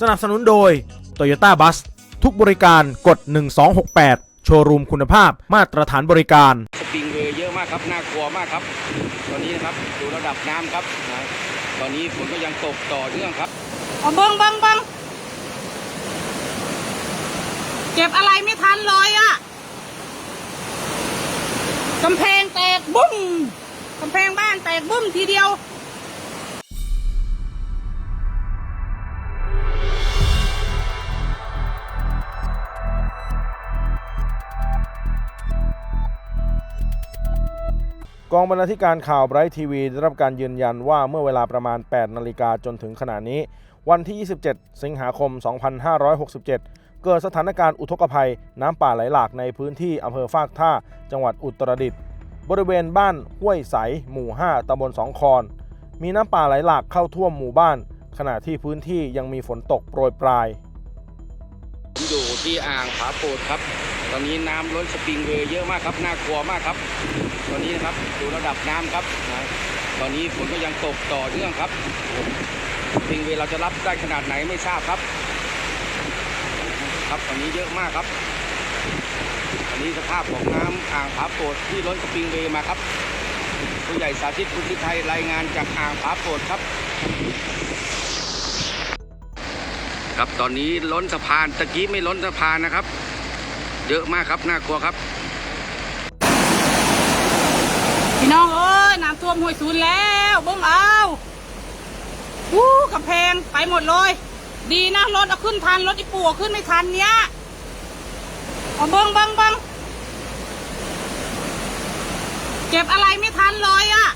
สนับสนุนโดย Toyota Bus ทุกบริการกด 1268 โชว์รูมคุณภาพมาตรฐานบริการ สปริงเวย์เยอะมากครับน่ากลัวมากครับ ตอนนี้นะครับดูระดับน้ำครับนะตอนนี้ฝนก็ยังตกต่อเนื่องครับ เอาเบังเบังเบังเก็บอะไรไม่ทันเลยอะกำแพงแตกบุ้มกำแพงบ้านแตกบุ้มทีเดียว องบรรณาธิการข่าวไบรท์ทีวีได้รับการยืนยันว่าเมื่อเวลาประมาณ 8 นาฬิกาจนถึงขณะนี้ วันที่ 27 สิงหาคม 2567 เกิดสถานการณ์อุทกภัย น้ำป่าไหลหลากในพื้นที่อำเภอฟากท่า จังหวัดอุตรดิตถ์บริเวณบ้านห้วยใส หมู่ 5ตำบลสองคอน มีน้ำป่าไหลหลากเข้าท่วมหมู่บ้าน ขณะที่พื้นที่ยังมีฝนตกโปรยปลาย ผมอยู่ที่อ่างผาปูดครับ ตอนนี้น้ำล้นสปริงเวย์เยอะมากครับน่ากลัวมากครับ ตอนนี้นะครับดูระดับน้ำครับนะตอนนี้ฝนก็ยังตกต่อเนื่องครับสปริงเวย์เราจะรับได้ขนาดไหนไม่ทราบครับ ครับตอนนี้เยอะมากครับตอนนี้สภาพของน้ำอ่างผาโปดที่ล้นสปริงเวย์มาครับผู้ใหญ่สาธิตคุณทิไทยรายงานจากอ่างผาโปดครับครับตอนนี้ล้นสะพานตะกี้ไม่ล้นสะพานนะครับ เยอะมากครับน่ากลัวครับ พี่น้องเอ้ยน้ำท่วมห้วยศูนย์แล้วเบิ้งเอาวู้กำแพงไปหมดเลย ดีนะรถเอาขึ้นทันรถอีปู่เอาขึ้นไม่ทันเนี้ยเอาเบิ้งเบิ้งเบิ้งเก็บอะไรไม่ทันเลยอะ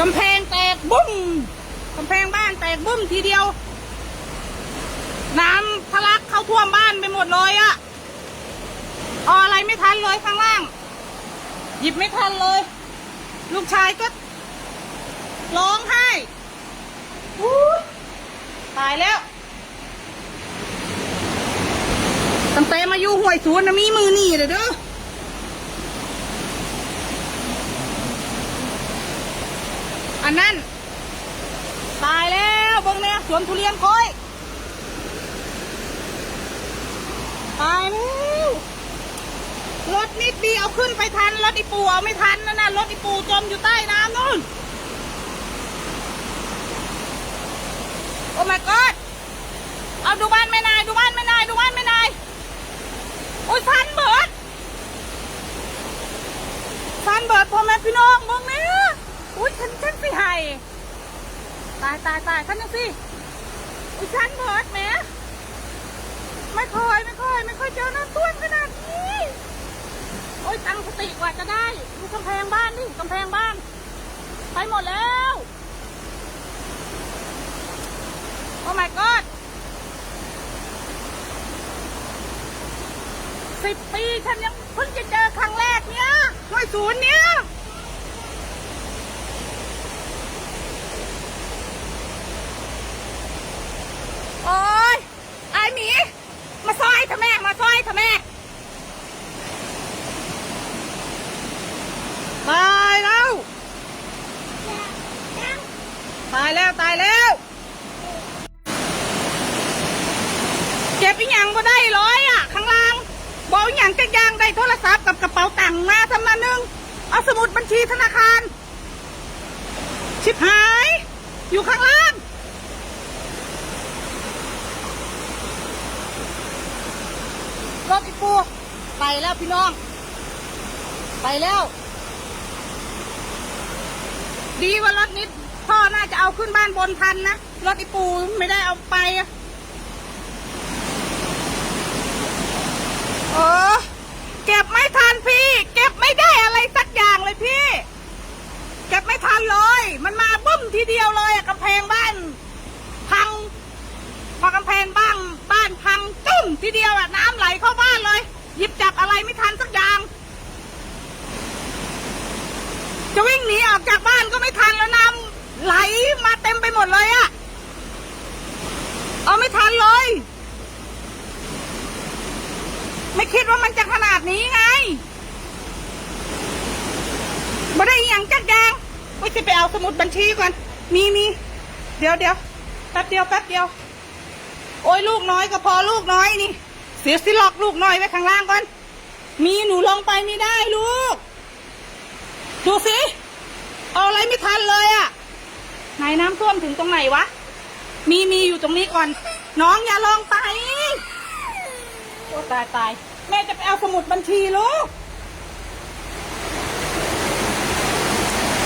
กำแพงแตกบุ้มกำแพงบ้านแตกบุ้มทีเดียว น้ำ ทะลักเข้าท่วมบ้านไปหมดเลยอะเอาอะไรไม่ทันเลยข้างล่าง หยิบไม่ทันเลย ลูกชายก็ร้องไห้ตายแล้วตั้งแต่มาอยู่ห่วยสวนนะมีมือหนีเลยเด้ออันนั้น ตายแล้วบงเนี่ยสวนทุเรียนคอย ตายแล้วรถนิดเดียวขึ้นไปทัน รถอีปูเอาไม่ทันนะนะรถอีปูจมอยู่ใต้น้ำนู่น โอ้ my god เอาดูบ้านแม่นายดูบ้านแม่นายดูบ้านแม่นายโอ้ยทันเบิดทันเบิดพ่อแม่พี่น้องมึงเนี่ยอุ้ยฉันฉันสิให้ตายตายตายฉันยังสิอุ้ยฉันเบิดแม่ ไม่ค่อยไม่ค่อยไม่ค่อยเจอน้ำท่วมขนาดนี้ โอ๊ยตั้งสติกว่าจะได้ดูกำแพงบ้านนี่กำแพงบ้าน ไปหมดแล้วโอ้ my god สิบปีฉันยังเพิ่งจะเจอครั้งแรกเนี่ยหน่วยศูนย์เนี่ยโอ้ยไอหมี มาซอยเถอะแม่ มาซอยเถอะแม่ ตายแล้ว ตายแล้วตายแล้ว เก็บอีหยังก็ได้ร้อยอะ ข้างล่างบอกอีหยังจะยางได้โทรศัพท์กับกระเป๋าตังค์มาทำมาหนึ่งเอาสมุดบัญชีธนาคาร ชิบหาย อยู่ข้างล่าง รถอีปูไปแล้วพี่น้อง ไปแล้ว ดีว่ารถนี้พ่อน่าจะเอาขึ้นบ้านบนทันนะ รถอีปูไม่ได้เอาไปอะเออเก็บไม่ทันพี่ เก็บไม่ได้อะไรสักอย่างเลยพี่ เก็บไม่ทันเลย มันมาบึ้ม ทีเดียวเลยอะกำแพงบ้าน พัง พอกำแพงบ้านบ้านพังจุ้มทีเดียวอะน้ำไหลเข้าบ้านเลย หยิบจับอะไรไม่ทันสักอย่าง จะวิ่งหนีออกจากบ้านก็ไม่ทันแล้วน้ำไหลมาเต็มไปหมดเลยอะเอาไม่ทันเลย ไม่คิดว่ามันจะขนาดนี้ไงไม่ได้อย่างจักแดงไว้จะไปเอาสมุดบัญชีก่อน มีมีเดี๋ยวเดี๋ยวแป๊บเดียวแป๊บเดียว โอ้ยลูกน้อยก็พอลูกน้อยนี่ เสียสิล็อกลูกน้อยไว้ข้างล่างก่อน มีหนูลงไปไม่ได้ลูก ดูสิ เอาอะไรไม่ทันเลยอะไหนน้ำท่วมถึงตรงไหนวะ มีมีอยู่ตรงนี้ก่อน น้องอย่าลงไปโอ้ตายตายแม่จะไปเอาสมุดบัญชีลูก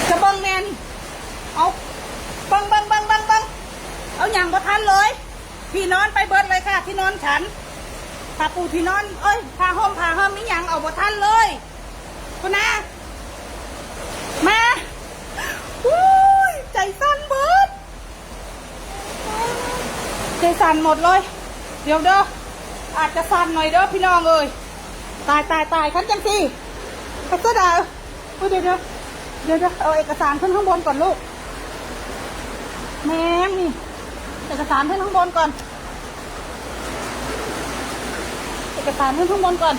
จะเบังแมนเอา บังบังบังบังบังเอาอย่างบ่ทันเลย พี่นอนไปเบิดเลยค่ะ ที่นอนฉันผ้าปูที่นอน เอ้ยผ้าห่มผ้าห่มนี่ยังเอาบ่ทันเลยคุณนะมาอุ้ยใจสั่นเบิดใจสั่นหมดเลย เดี๋ยวเด้ออาจจะสั่นหน่อยเด้อพี่น้องเอ้ยตายตายตายคันจังสิพัสดาเอ้ยเดี๋ยวเดี๋ยวเดี๋ยวเดี๋ยวเอาเอกสารขึ้นข้างบนก่อนลูก แม่งนี่เอกสารขึ้นข้างบนก่อน เอกสารขึ้นข้างบนก่อน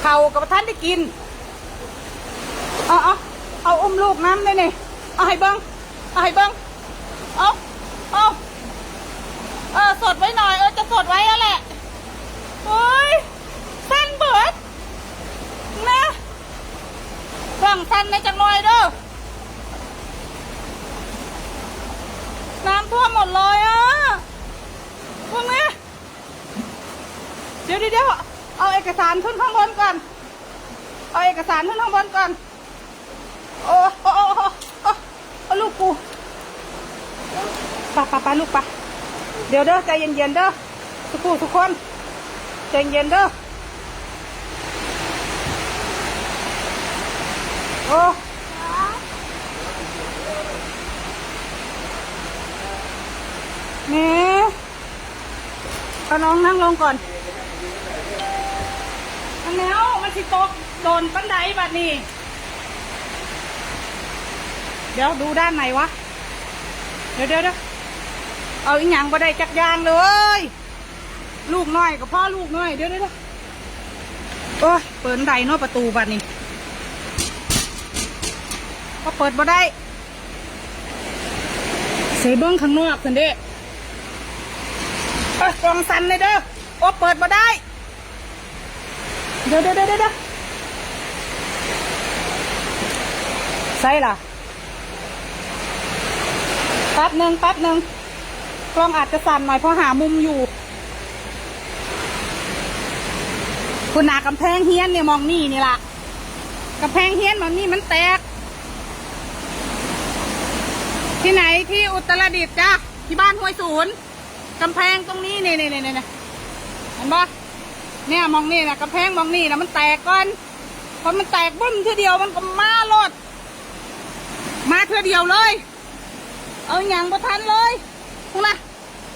เข่ากับท่านได้กิน เอาเอาเอาอุ้มลูกน้ำเลยนี่เอาให้เบิ้งเอาให้เบิ้งเอาเอาเออสดไว้หน่อย เออจะสดไว้แล้วแหละโอ้ยสั้นเบิดนะกล่งสั้นในจังหน่อยเด้อำท่วมหมดเลยอะพวกนี้เดี๋ยวเดี๋ยวเดี๋ยวเอาเอกสารขึ้นข้างบนก่อน เอาเอกสารขึ้นข้างบนก่อน โอ้โอ้โอ้โอ้ลูกกูปไปไปะลูกไปเดี๋ยวเด้อใจเย็นๆเด้อทุกผู้ทุกคนใจเย็นเด้อโอ้ แม่เอาน้องนั่งลงก่อนอันแล้วมันสิตกโดนบันไดบัดนี้ เดี๋ยวดูด้านไหนวะ เดี๋ยวเดี๋ยวเดี๋ยวเอาอีหยังบ่ได้จักยางเลย ลูกน้อยกับพ่อลูกน้อย เดี๋ยวเดี๋ยวเดี๋ยวโอ้ยเปิดไดเนาะประตูบัดนี้ก็เปิดบ่ได้เสยเบิ้งข้างนอกสันเด้อ กล่องสั่นเลยเด้อโอ้เปิดบ่ได้เดี๋ยวเดี๋ยวเดี๋ยวเดี๋ยวใส่ล่ะแป๊บหนึ่งแป๊บหนึ่งกล้องอาจจะสั่นหน่อยเพราะหามุมอยู่ คุณนากำแพงเฮียนเนี่ยมองนี่นี่ล่ะกำแพงเฮียนมองนี่มันแตก ที่ไหนที่อุตรดิตถ์จ้ะที่บ้านห้วยศูนย์ กำแพงตรงนี้นี่นี่นี่นี่เห็นปะเนี่ยมองนี่นะกำแพงมองนี่นะมันแตกก่อนพอมันแตกบึ้มทีเดียวมันก็มาโลดมาเทือเดียวเลย เอาอย่างประทันเลยพูนะ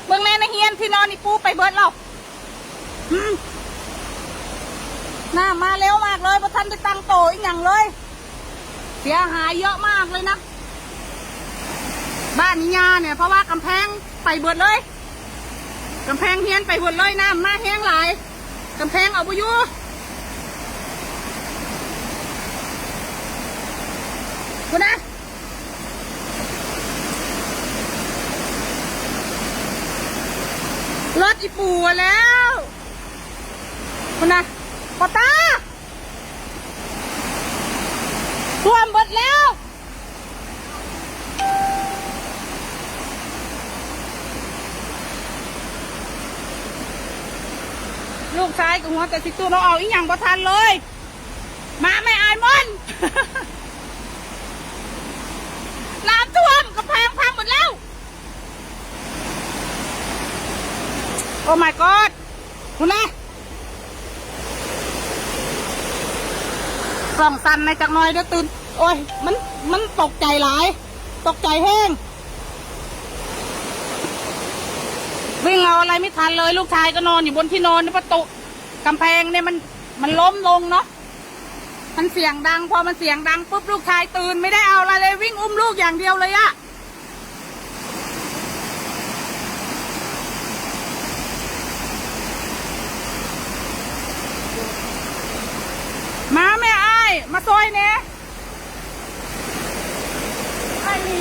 เบื้องแน่นะเฮียนที่นอนนี่ปูไปเบิดเราอืมน่ามาเร็วมากเลยประทันจะตั้งโตอีกอย่างเลย เสียหายเยอะมากเลยนะ บ้านนิยาเนี่ยเพราะว่ากำแพงไปเบิดเลย กำแพงเฮียนไปเบิดเลยน้ำมาแห้งหลายกำแพงเอาไปยู่คุณนะรถอีปูแล้ว คุณนะปอตาท่วมหมดแล้ว ลู กับหัวแต่สิตัวเราเอาอีหยังบ่ทันเลย มาไม่อายมอนน้ำท่วมกระแพงพังหมดแล้ว โอ้ my god คุณนะกล่องสั่นในจักน่อยเดี๋ยวตื่น โอ้ย มัน มันตกใจหลาย ตกใจแห้งวิ่งเอาอะไรไม่ทันเลย ลูกชายก็นอนอยู่บนที่นอนในประตู กำแพงเนี่ยมันมันล้มลงเนาะมันเสียงดัง พอมันเสียงดังปุ๊บลูกชายตื่นไม่ได้เอาอะไรเลยวิ่งอุ้มลูกอย่างเดียวเลยอะมาแม่อ้ายมาซอยเนี่ยไอ้หนี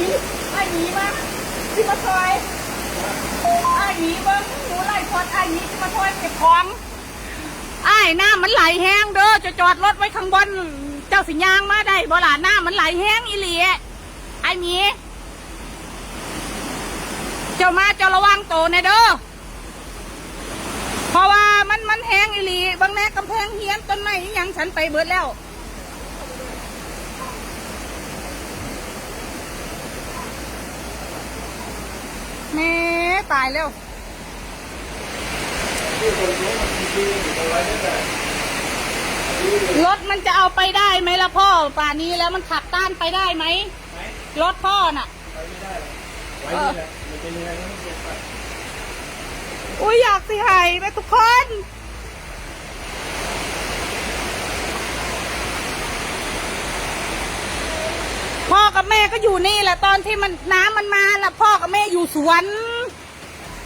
ไอ้หนีมาที่มาซอยไอ้หนีเบิ้งหนูไล่พอดไอ้หนีที่มาซอยเก็บของ ไอ้หน้ามันไหลแห้งเด้อจะจอดรถไว้ข้างบน เจ้าสิยางมาได้บ่ล่ะหน้ามันไหลแห้งอีหลีไอ้หมีเจ้ามาเจ้าระวังโตวในเด้อเพราะว่ามันมันแห้งอีหลีบางแน่กำแพงเฮียนต้นไม้ยังฉันไปเบิดแล้วแม่ตายแล้ว รถมันจะเอาไปได้ไหมล่ะพ่อป่านนี้แล้วมันขับต้านไปได้ไหมรถพ่อน่ะไว้นี่แหละมันเป็นยังไงก็ไม่เก็บไปอุ้ยอยากสิหายไปทุกคนพ่อกับแม่ก็อยู่นี่แหละตอนที่มันน้ำมันมาน่ะพ่อกับแม่อยู่สวน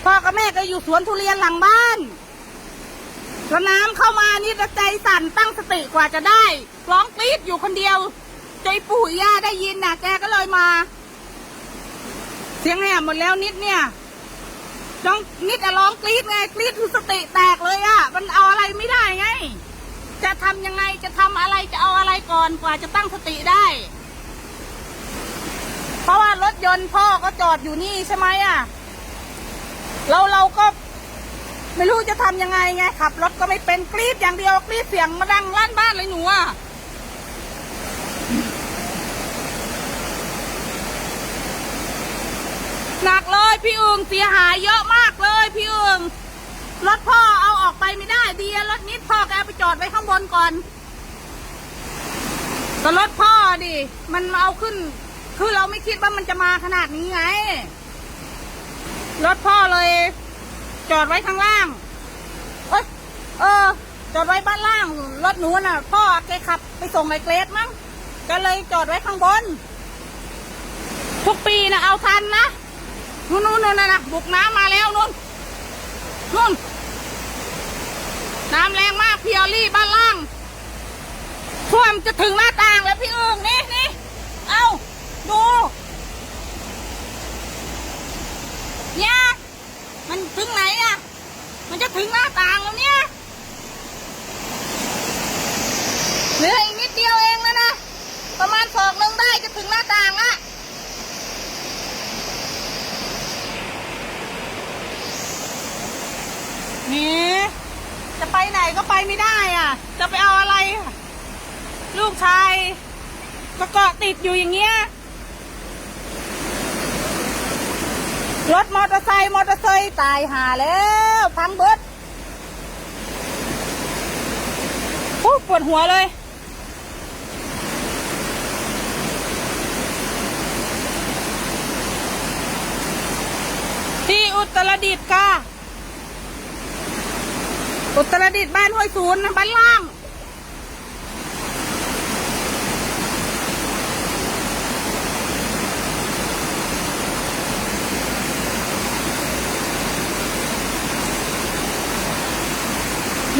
พ่อกับแม่ก็อยู่สวนทุเรียนหลังบ้าน แล้วน้ำเข้ามานี่ใจสั่นตั้งสติกว่าจะได้ร้องกรี๊ดอยู่คนเดียวใจปู่ย่าได้ยินน่ะแกก็เลยมา เสียงแหบหมดแล้วนิดเนี่ยน้องนิดอะร้องกรี๊ดไงกรี๊ดคือสติแตกเลยอะมันเอาอะไรไม่ได้ไง จะทำยังไงจะทำอะไรจะเอาอะไรก่อนกว่าจะตั้งสติได้ เพราะว่ารถยนต์พ่อก็จอดอยู่นี่ใช่ไหมอะเราเราก็ ไม่รู้จะทำยังไงไงขับรถก็ไม่เป็นกรี๊ดอย่างเดียวกรี๊ดเสียงมาดังลั่นบ้านเลยหนูอะหนักเลยพี่อึงเสียหายเยอะมากเลยพี่อึงรถพ่อเอาออกไปไม่ได้ดีอะรถนิดพ่อแกไปจอดไว้ข้างบนก่อนแต่รถพ่อดิมันเอาขึ้น คือเราไม่คิดว่ามันจะมาขนาดนี้ไงรถพ่อเลย จอดไว้ข้างล่างเอ้ยเออ จอดไว้บ้านล่าง รถหนูน่ะ พ่อแกขับไปส่งไอเกรดมั้งก็เลยจอดไว้ข้างบน ทุกปีนะเอาทันนะนู่นนู่นนู่นนะนะบุกน้ำมาแล้วนู่นนู่นน้ำแรงมากพี่อลี่บ้านล่างท่วมจะถึงหน้าต่างแล้วพี่เอิงนี่นี่เอาดูเนี่ย มันถึงไหนอะมันจะถึงหน้าต่างแล้วเนี่ยเหลืออีกนิดเดียวเองแล้วนะ ประมาณศอกหนึ่งได้จะถึงหน้าต่างละนี่จะไปไหนก็ไปไม่ได้อะ จะไปเอาอะไร ลูกชายก็เกาะติดอยู่อย่างเงี้ย รถมอเตอร์ไซค์มอเตอร์ไซค์ตายหาแล้วพังเบิดโอ้ปวดหัวเลย ที่อุตรดิตถ์ค่ะ อุตรดิตถ์บ้านห้วยศูนย์บ้านล่าง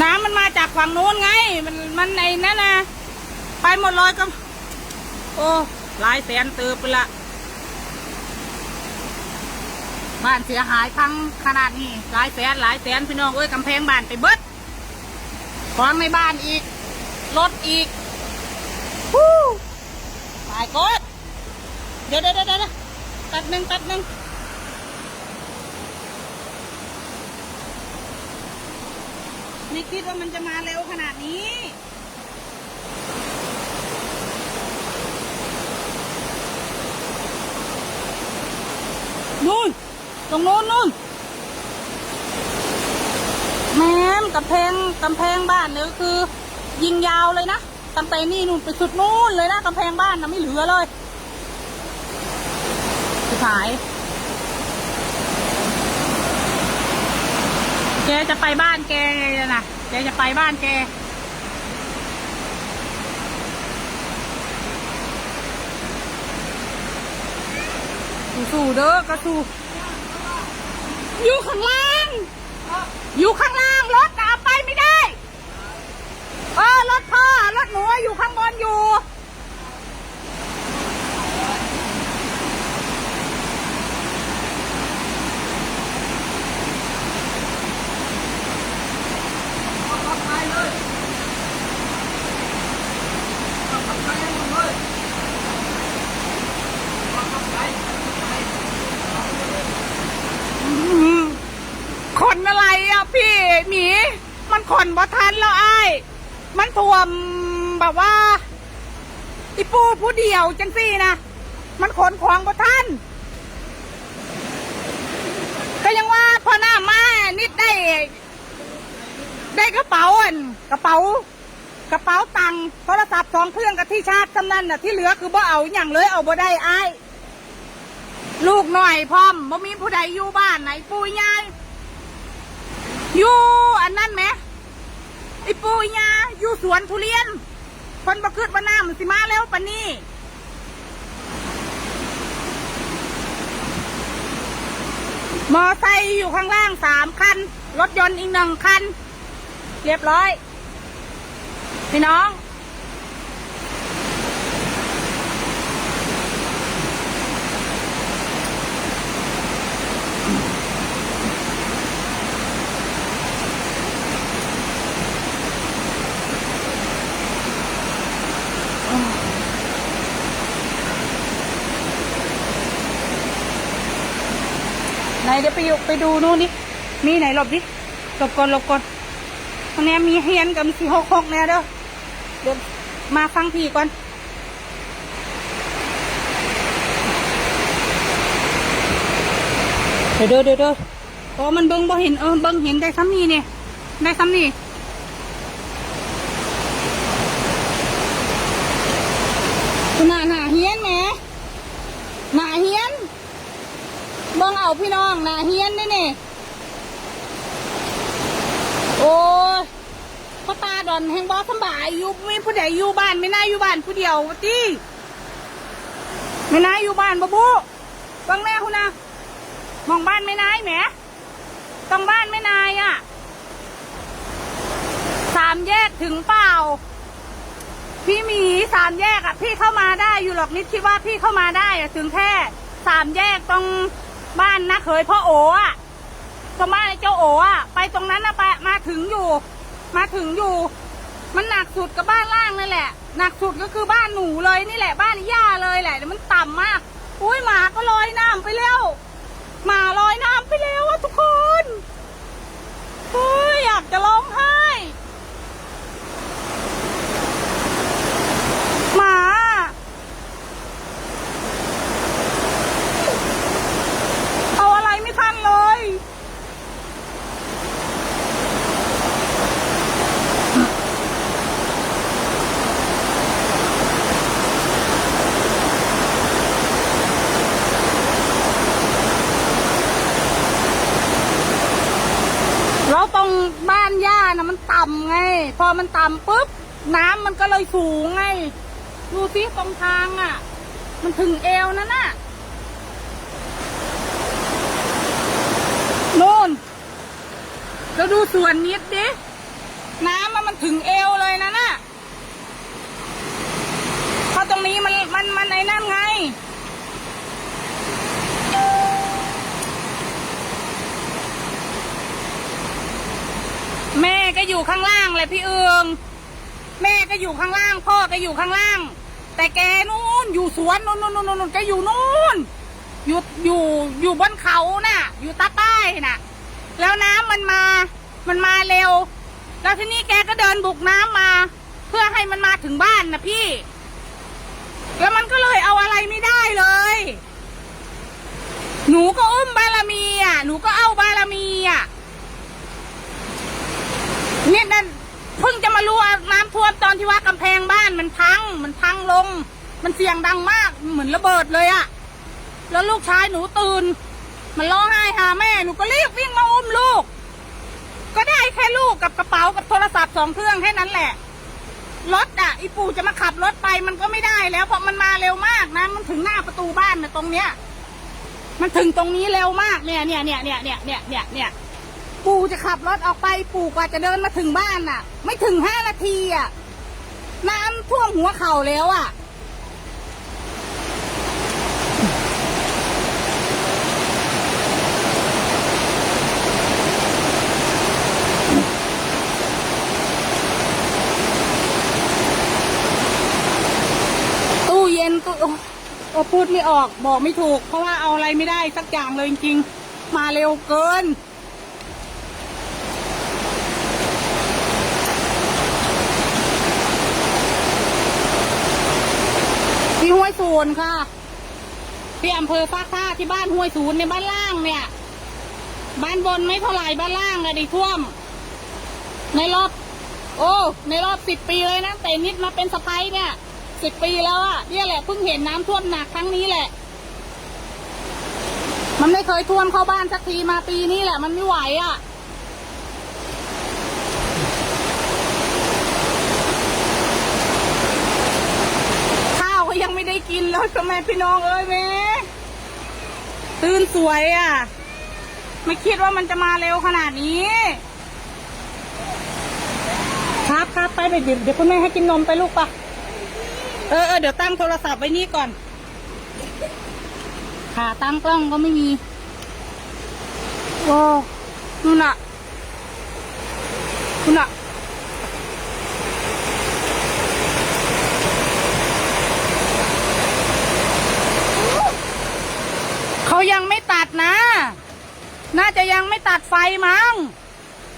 น้ำมันมาจาก ฝั่งนู้นไง มันมันในนั่นนะไปหมดเลยก็ โอ้หลายแสนตืบไปละบ้านเสียหายพังขนาดนี้หลายแสนหลายแสนพี่น้องเอ้ยกำแพงบ้านไปเบิดของในบ้านอีกรถอีกฮู้ตายกดเดี๋ยวเดี๋ยวเดี๋ยวเดี๋ยวตัดหนึ่งตัดหนึ่ง ไม่คิดว่ามันจะมาเร็วขนาดนี้นู่นตรงโน้นนู่นแม่มกำแพงกำแพงบ้านเนี่ยก็คือ ยิงยาวเลยนะตั้งแต่นี่นู่นไปสุดนู่นเลยนะกำแพงบ้านนะไม่เหลือเลยสุดท้าย แกจะไปบ้านแกนะแกจะไปบ้านแก สู้ๆเด้อกระสู้อยู่ข้างล่าง อยู่ข้างล่างรถเอาไปไม่ได้ เออรถพ่อรถหนูอยู่ข้างบนอยู่ คนอะไรอะพี่หมี มันขนบ่ทันแล้วไอ้มันท่วมแบบว่าอีปูผู้เดียวจังซี่นะมันขนของบ่ทันก็ยังว่าพอหน้ามานิดได้ ได้กระเป๋าอันกระเป๋ากระเป๋าตังค์โทรศัพท์สองเครื่องกับที่ชาร์จสำนันน่ะที่เหลือคือบ่เอาอย่างเลยเอาบ่ได้ไอ้ายลูกหน่อยพร้อมบ่มีผู้ใดอยู่บ้านไหนปุยยายอยู่อันนั้นไหมไอ้ปุยยาอยู่สวนทุเรียนคนบ่คืดว่าน้ำมันสิมาแล้วปะนี่มอไซค์อยู่ข้างล่างสามคัน รถยนต์อีกหนึ่งคัน เรียบร้อย พี่น้อง ไหนเดี๋ยวไปอยู่ไปดูนู่นนี่มีไหนหลบดิหลบก่อนหลบก่อน ตรงนี้มีเฮียนกับสี่หกหกเนี่ยเด้อเดี๋ยวมาฟังพี่ก่อนเดี๋ยวเด้อเดี๋ยวเด้อโอ้มันเบิ้งบ่เห็นเออเบิ้งเห็นได้ซ้ำนี่เนี่ยได้ซ้ำนี่คุณน่ะหนาเฮียนแหมหนาเฮียนเบิ่งเอาพี่น้องนะเฮียนนี่นี่ย โอ้ยพ่อตาดอนแห่งบอสบายอยู่ไม่ผู้ใดอยู่บ้านไม่น่าอยู่บ้านผู้เดียวตีไม่น่าอยู่บ้านบ่บุเบังแม่คุณนะมองบ้านไม่นายแหมต้องบ้านไม่นายอะสามแยกถึงเปล่า พี่มีสามแยกอะ พี่เข้ามาได้อยู่หรอกนิดคิดว่าพี่เข้ามาได้อะถึงแค่สามแยกตรงบ้านนะเคยพ่อโออะ ตรงบ้าไอ้เจ้าโออะไปตรงนั้นนะไปมาถึงอยู่ มาถึงอยู่ มันหนักสุดกับบ้านล่างนั่นแหละ หนักสุดก็คือบ้านหนูเลยนี่แหละบ้านย่าเลยแหละแต่มันต่ำมาก อุ้ยหมาก็ลอยน้ำไปแล้ว หมาลอยน้ำไปแล้วอะทุกคนเฮ้ยอยากจะร้องไห้หมาอะไรไม่ทันเลย แล้วตรงบ้านย่านะมันต่ำไง พอ มันต่ำปุ๊บ น้ำมันก็เลยสูงไง ดูสิตรงทางอะ มันถึงเอวนั่นน่ะนู่นแล้วดูส่วนนิดดิ น้ำมันมันถึงเอวเลยนะน่ะเพราะตรงนี้มันมันมันไอ้นั่นไง ก็อยู่ข้างล่างเลยพี่เอืองแม่ก็อยู่ข้างล่าง พ่อก็อยู่ข้างล่าง แต่แกนู่นอยู่สวนนู่นนู่นนู่นนแกอยู่นู่นอยู่อยู่อยู่บนเขาน่ะ อยู่ใต้ใต้น่ะ แล้วน้ำมันมา มันมาเร็ว แล้วที่นี้แกก็เดินบุกน้ำมา เพื่อให้มันมาถึงบ้านนะพี่ แล้วมันก็เลยเอาอะไรไม่ได้เลย หนูก็อุ้มบารมีอะ หนูก็เอาบารมีอะ เนี่ยนั่นเพิ่งจะมารู้ว่าน้ำท่วมตอนที่ว่ากำแพงบ้านมันพัง มันพังลง มันเสียงดังมากเหมือนระเบิดเลยอะแล้วลูกชายหนูตื่น มันร้องไห้หาแม่หนูก็รีบวิ่งมาอุ้มลูก ก็ได้แค่ลูกกับกระเป๋ากับโทรศัพท์สองเครื่องแค่นั้นแหละรถอะอีปู่จะมาขับรถไปมันก็ไม่ได้แล้วเพราะมันมาเร็วมากนะ มันถึงหน้าประตูบ้านนะตรงเนี้ย มันถึงตรงนี้เร็วมากเนี่ยเนี่ยเนี่ยเนี่ยเนี่ยเนี่ยเนี่ย ปู่จะขับรถออกไปปู่กว่าจะเดินมาถึงบ้านน่ะ ไม่ถึงห้านาทีอะน้ำท่วมหัวเข่าแล้วอะ ตู้เย็นตู้โอ้พูดไม่ออกบอกไม่ถูก เพราะว่าเอาอะไรไม่ได้สักอย่างเลยจริงๆ มาเร็วเกิน ห้วยศูนย์ค่ะที่อำเภอฟากท่าที่บ้านห้วยศูนย์ในบ้านล่างเนี่ย บ้านบนไม่เท่าไหร่บ้านล่างอะดิท่วม ในรอบ โอ้ ในรอบสิบปีเลยนะแต่นิดมาเป็นสะพ้ายเนี่ยสิบปีแล้วอะเนี่ยแหละเพิ่งเห็นน้ำท่วมหนักครั้งนี้แหละ มันไม่เคยท่วมเข้าบ้านสักทีมาปีนี้แหละ มันไม่ไหวอะ ข้าวก็ยัง ไม่ได้กินแล้วทำไมพี่น้องเอ้ยแม่ตื่นสวยอะ ไม่คิดว่ามันจะมาเร็วขนาดนี้ ครับครับไปไปเดี๋ยวเดี๋ยวคุณแม่ให้กินนมไปลูกปะเออเออเดี๋ยวตั้งโทรศัพท์ไว้นี่ก่อนขาตั้งกล้องก็ไม่มีโอ้นู่นน่ะนู่นน่ะ เขายังไม่ตัดนะ น่าจะยังไม่ตัดไฟมั้ง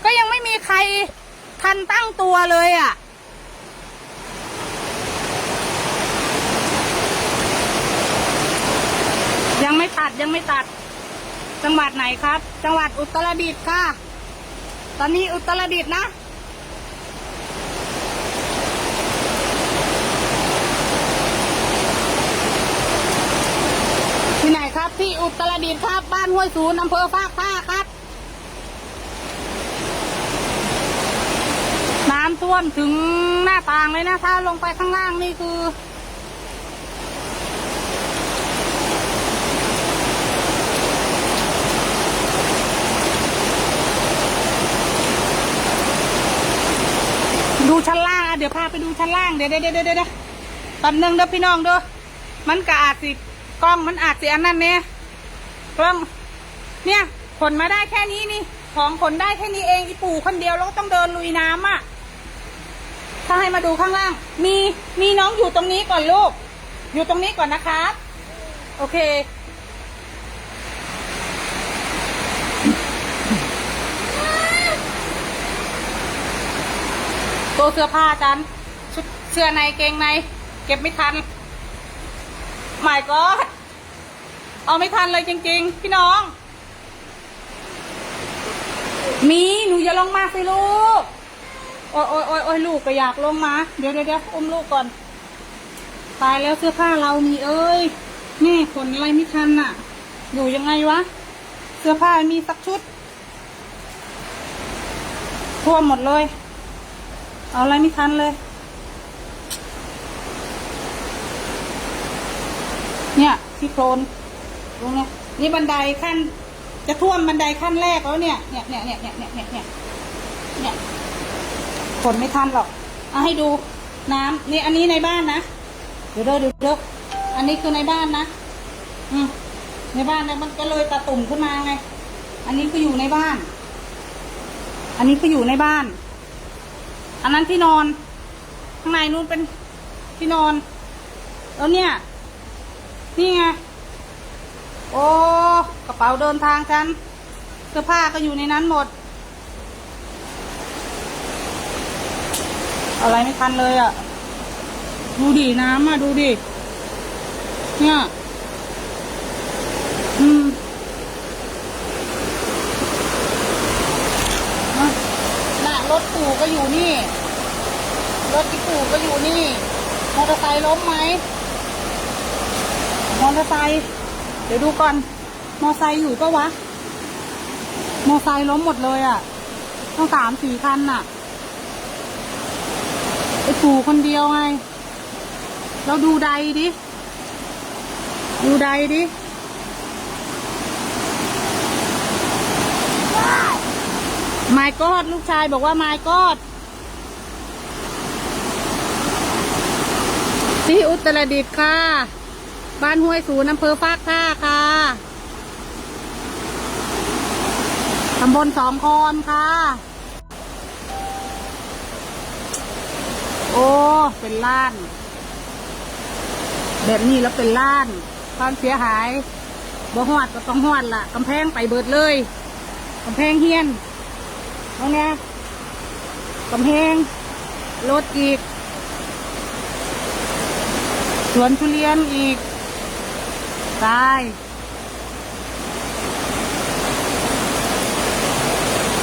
ก็ยังไม่มีใครทันตั้งตัวเลยอะ่ะ ยังไม่ตัดยังไม่ตัด จังหวัดไหนครับ จังหวัดอุตรดิตถ์ค่ะ ตอนนี้อุตรดิตถ์นะ ที่อุตรดิตถ์ครับ บ้านห้วยศูนอำเภอฟากท่าครับ น้ำท่วมถึงหน้าต่างเลยนะถ้าลงไปข้างล่างนี่คือ ดูชั้นล่างอะเดี๋ยวพาไปดูชั้นล่างเดี๋ยวเดี๋ยวเดี๋ยวเดี๋ยวแป๊บนึงเด้อพี่น้องเด้อมันก็อาจสิ กล้องมันอาจสิอันนั้นเนี่ยกล้องเนี่ยขนมาได้แค่นี้นี่ ของขนได้แค่นี้เองอีปู่คนเดียวแล้วก็ต้องเดินลุยน้ำอะ ถ้าให้มาดูข้างล่าง มีมีน้องอยู่ตรงนี้ก่อนลูก อยู่ตรงนี้ก่อนนะครับ โอเคตัวเสื้อผ้าจันชุดเสื้อในเกงใน เก็บไม่ทัน หมายก็เอาไม่ทันเลยจริง ๆ พี่น้อง มีหนูอย่าลงมาสิลูก โอ้ยโอ้ยโอ้ยโอ้ยลูกก็อยากลงมา เดี๋ยวเดี๋ยวเดี๋ยวอุ้มลูกก่อน ตายแล้วเสื้อผ้าเรามีเอ้ยนี่ขนอะไรไม่ทันน่ะ อยู่ยังไงวะ เสื้อผ้ามีสักชุดท่วมหมดเลย เอาอะไรไม่ทันเลย เนี่ยที่โคลนตรงเนี้ยนี่บันไดขั้น จะท่วมบันไดขั้นแรกแล้วเนี่ยเนี่ยเนี่ยเนี่ยเนี่ยเนี่ยเนี่ยเนี่ยฝนไม่ทันหรอกเอาให้ดูน้ำนี่อันนี้ในบ้านนะเดี๋ยวเด้อเดี๋ยวเด้ออันนี้คือในบ้านนะ อืมในบ้านนะมันก็เลยตะตุ่มขึ้นมาไง อันนี้คือยู่ในบ้าน อันนี้คืออยู่ในบ้าน อันนั้นที่นอน ข้างในนู้นเป็นที่นอน แล้วเนี่ย นี่ไง โอ้ กระเป๋าเดินทางฉัน เสื้อผ้าก็อยู่ในนั้นหมด อะไรไม่ทันเลยอะ่ะ ดูดิน้ำอะ ดูดิ เนี่ย อืมน่ะรถปู่ก็อยู่นี่ รถที่ปู่ก็อยู่นี่ มอเตอร์ไซค์ล้มไหม อเตอร์ไซค์เดี๋ยวดูก่อน มอเตอร์ไซค์อยู่ก็วะ มอเตอร์ไซค์ล้มหมดเลยอะ่ะต้องสามสี่คันน่ะไอ้ปู่คนเดียวไง เราดูใดดิ ดูใดดิไมกอดลูกชายบอกว่าไมกอดที่อุตรดิตถ์ค่ะ บ้านห้วยสูนอำเภอฟากท่าค่ะตำบลสองคอนค่ะ โอ้ เป็นล้าน แบบนี้แล้วเป็นล้าน ความเสียหายบ่หอดก็ต้องหอดล่ะกำแพงไปเบิดเลยกำแพงเฮียนตรงเนี้ยกำแพงรถอีก สวนทุเรียนอีก ตาย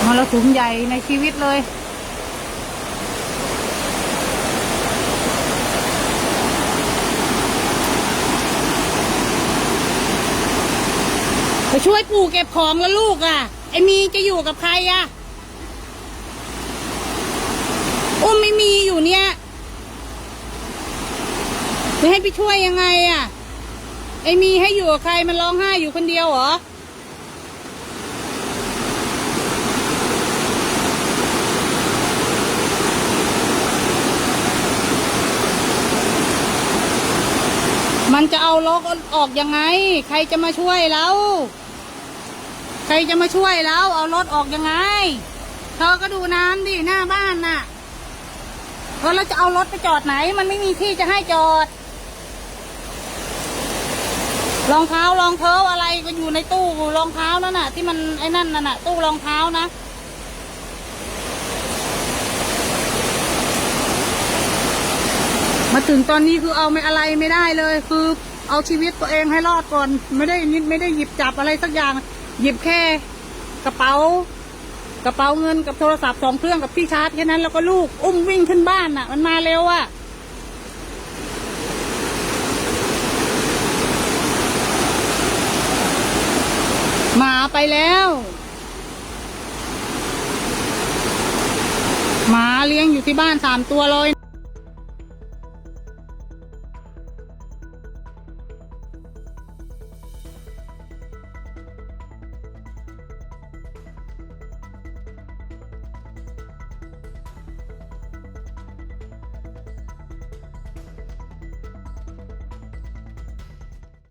มรสุมใหญ่ในชีวิตเลย ไปช่วยปู่เก็บของแล้วลูกอะ ไอมีจะอยู่กับใครอะ อุ้มไม่มีอยู่เนี่ย จะให้ไปช่วยยังไงอะ ไอมีให้อยู่กับใครมันร้องไห้อยู่คนเดียวเหรอ มันจะเอาล็อกออกยังไง ใครจะมาช่วยเราใครจะมาช่วยเราเอารถออกยังไง เธอก็ดูน้ำดิหน้าบ้านน่ะแล้วเราจะเอารถไปจอดไหน มันไม่มีที่จะให้จอด รองเท้ารองเท้าอะไรก็อยู่ในตู้รองเท้านั่นน่ะ ที่มันไอ้นั่นน่ะน่ะ ตู้รองเท้านะมาถึงตอนนี้คือเอาไม่อะไรไม่ได้เลย คือเอาชีวิตตัวเองให้รอดก่อน ไม่ได้นิดไม่ได้หยิบจับอะไรสักอย่าง หยิบแค่กระเป๋า กระเป๋าเงินกับโทรศัพท์สองเครื่องกับที่ชาร์จแค่นั้นแล้วก็ลูกอุ้มวิ่งขึ้นบ้านน่ะ มันมาเร็วอะ่ะ หมาไปแล้วหมาเลี้ยงอยู่ที่บ้านสามตัวเลย